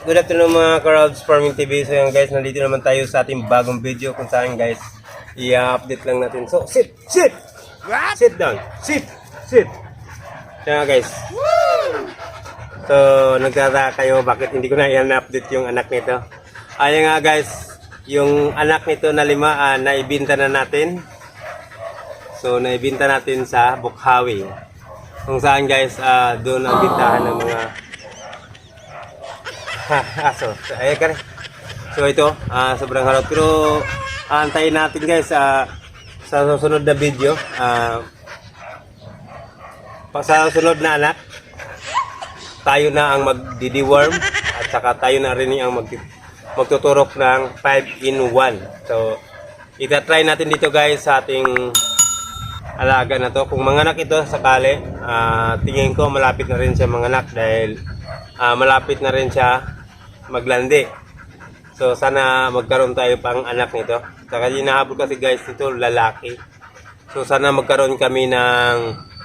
Good afternoon mga Crowds Farming TV. So yan guys, nandito naman tayo sa ating bagong video kung saan guys, i-update lang natin. So, sit! Sit! Sit down! Sit! Sit! Nga guys. So, nagtataka kayo bakit hindi ko na i-update yung anak nito. Ayan nga guys, yung anak nito na lima, ah, naibinta na natin. So, naibinta natin sa Bukhawi. Kung saan guys, ah, doon ang bintahan ng mga aso. Ayan ka. So ito, ah, sobrang harap. Pero antayin natin guys ah, sa susunod na video. pa sa susunod na anak, tayo na ang magdi-deworm at saka tayo na rin ang mag magtuturok ng 5 in 1. So, itatry natin dito guys sa ating alaga na to. Kung manganak ito sakali, ah, tingin ko malapit na rin siya manganak dahil ah, malapit na rin siya maglandi. So sana magkaroon tayo pang anak nito. Saka hinahabol kasi guys ito lalaki. So sana magkaroon kami ng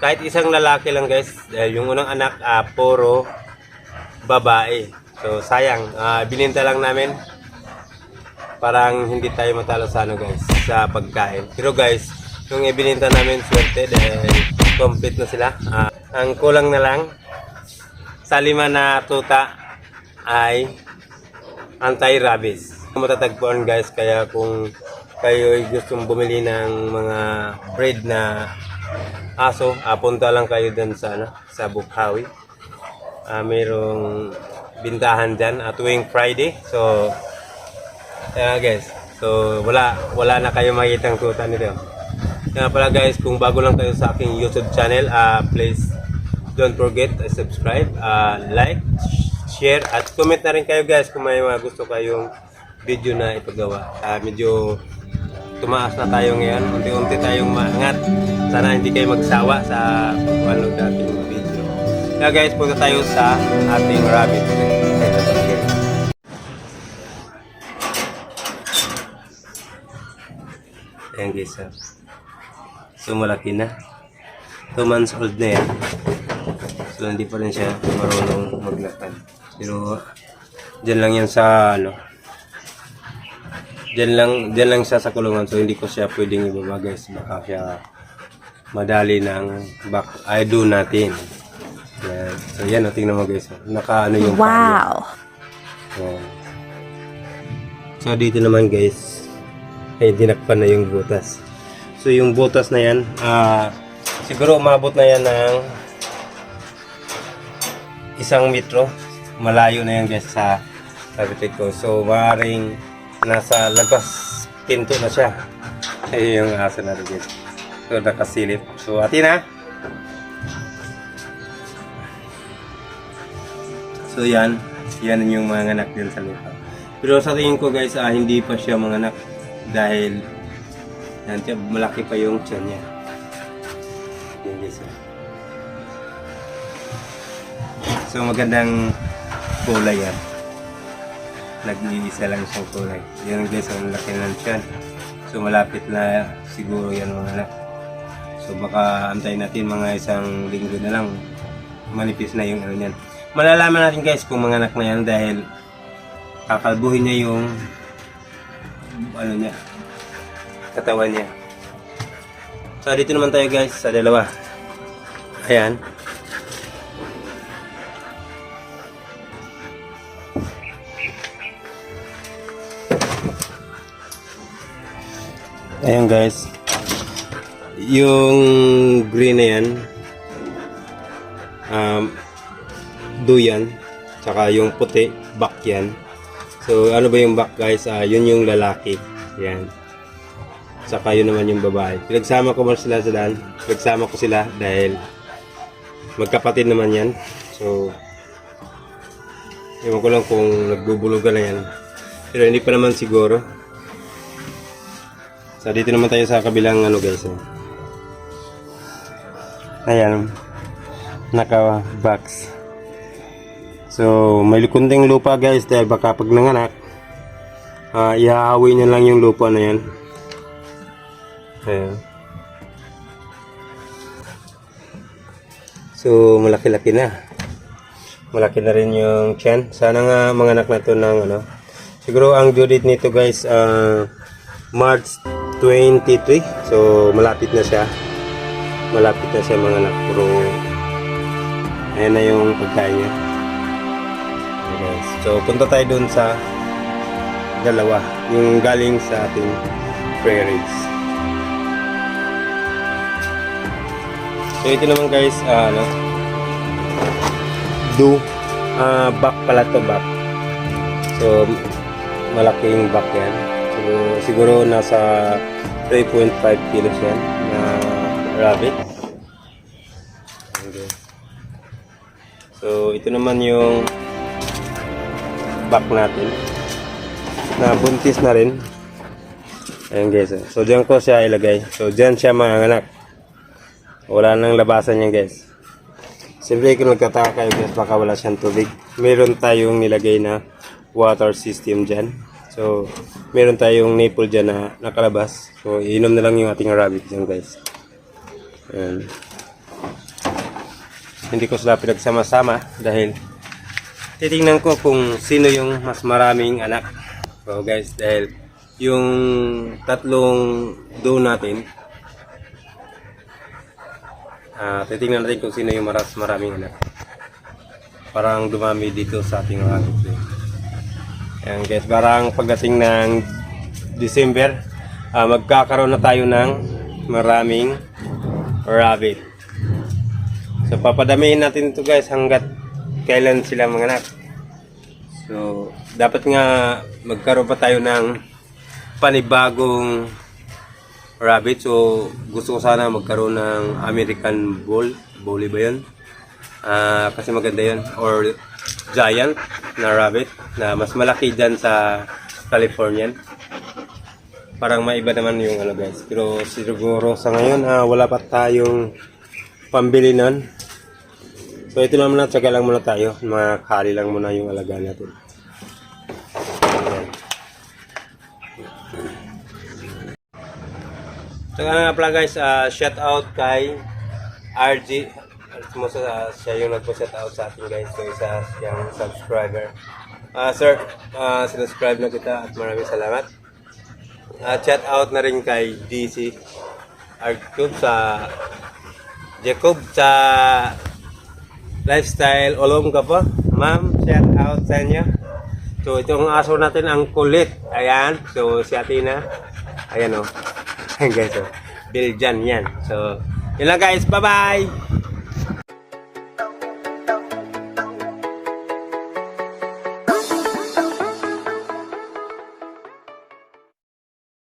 kahit isang lalaki lang guys dahil yung unang anak ah, puro babae. So sayang, ah, bininta lang namin parang hindi tayo matalo sa ano guys sa pagkain. Pero guys, yung ibininta namin swerte dahil complete na sila. Ah, ang kulang na lang sa lima na tuta ay anti-rabies. Matatagpuan guys kaya kung kayo ay gustong bumili ng mga breed na aso, ah, punta lang kayo dun sa ano, sa Bukhawi. Ah, mayroong bintahan dyan at tuwing Friday. So, kaya guys, so wala wala na kayo makitang tuta nito. Kaya pala guys, kung bago lang kayo sa aking YouTube channel, ah please don't forget to subscribe, ah like, share, at comment na rin kayo guys kung may mga gusto kayong video na ipagawa. Ah medyo tumaas na tayo ngayon, unti-unti tayong maangat. Sana hindi kayo magsawa sa pag-upload nating video. Kaya guys, punta tayo sa ating rabbit. Ayan guys, ah. so malaki na. 2 months old na yan. So hindi pa rin siya marunong maglakad. Pero dyan lang yan sa ano. Dyan lang, dyan lang siya sa kulungan. So hindi ko siya pwedeng ibaba guys. Baka siya madali ng back I do natin. Yan. So yan, oh, tingnan mo guys. Naka ano yung. Wow. Yan. So dito naman guys, ay dinakpan na yung butas. So yung butas na yan, ah siguro umabot na yan ng isang metro. Malayo na yan guys sa sabitik ko. So maaaring nasa labas pinto na siya. Ay yung aso na rin. So nakasilip. So atin na. So yan, yan yung mga anak din sa lupa. Pero sa tingin ko guys, ah, hindi pa siya mga anak dahil yan, malaki pa yung tiyan niya. Yan guys. ah. So magandang kulay yan. Nag-iisa lang siyang kulay. Yan guys, ang laki ng tiyan. So malapit na siguro yan mga anak. So baka antayin natin mga isang linggo na lang manipis na yung ano niyan. Malalaman natin guys kung mga anak na yan dahil kakalbuhin niya yung ano niya katawan niya. So dito naman tayo guys sa dalawa. Ayan. Ayan guys. Yung green na yan, um, duyan, tsaka yung puti, back yan. So, ano ba yung back guys? Ah, yun yung lalaki. Yan. Saka yun naman yung babae. Pinagsama ko mo sila sa daan. Pinagsama ko sila dahil magkapatid naman yan. So, ewan ko lang kung nagbubulugan na yan. Pero hindi pa naman siguro. So, dito naman tayo sa kabilang ano guys. Oh. Ayan. Naka-box. So, may kunting lupa guys dahil baka pag nanganak, uh, ihahawi niya lang yung lupa na yan. Ayan. So, malaki-laki na. Malaki na rin yung tiyan. Sana nga mga anak na to ng ano. Siguro ang due date nito guys, ah, March 23. So malapit na siya. Malapit na siya mga anak. Puro ayan na yung pagkain niya. So punta tayo dun sa dalawa. Yung galing sa ating prairies. So ito naman guys, ah, ano, do ah back pala to back. So malaking back yan. So siguro nasa 3.5 kilos yan na rabbit. Okay. So ito naman yung back natin na buntis na rin. Ayan guys. So diyan ko siya ilagay. So diyan siya mga anak. Wala nang labasan yan guys. Siyempre kung nagtataka kayo guys baka wala siyang tubig. Meron tayong nilagay na water system dyan. So meron tayong nipple dyan na nakalabas. So inom na lang yung ating rabbit dyan guys. Ayan. Hindi ko sila pinagsama-sama dahil titingnan ko kung sino yung mas maraming anak. So guys, dahil yung tatlong do natin, ah titingnan natin kung sino yung maras maraming anak. Parang dumami dito sa ating rabbit. Ayan guys, parang pagdating ng December, ah, magkakaroon na tayo ng maraming rabbit. So papadamihin natin ito guys hanggat kailan sila manganak. So dapat nga magkaroon pa tayo ng panibagong rabbit. So gusto ko sana magkaroon ng American Bull. Bully ba yun? Ah, kasi maganda yun. Or giant na rabbit na mas malaki dyan sa Californian. Parang maiba naman yung ano guys. Pero siguro sa ngayon ah, wala pa tayong pambili nun. So ito naman na, tsaga lang muna tayo. Mga lang muna yung alaga natin. Ayan. So nga pala guys, ah, shout out kay RG. Mo sa siya yung nagpo-shout out sa atin guys. So isa siyang subscriber. Ah sir, ah sinuscribe na kita at maraming salamat. At shout out na rin kay DC Arctube sa Jacob sa lifestyle olom ka po. Ma'am, shout out sa inyo. So itong aso natin ang kulit. Ayan. So si Atina. Ayan o. Oh. Ayan guys o. Oh. Biljan yan. So yun lang guys. Bye bye.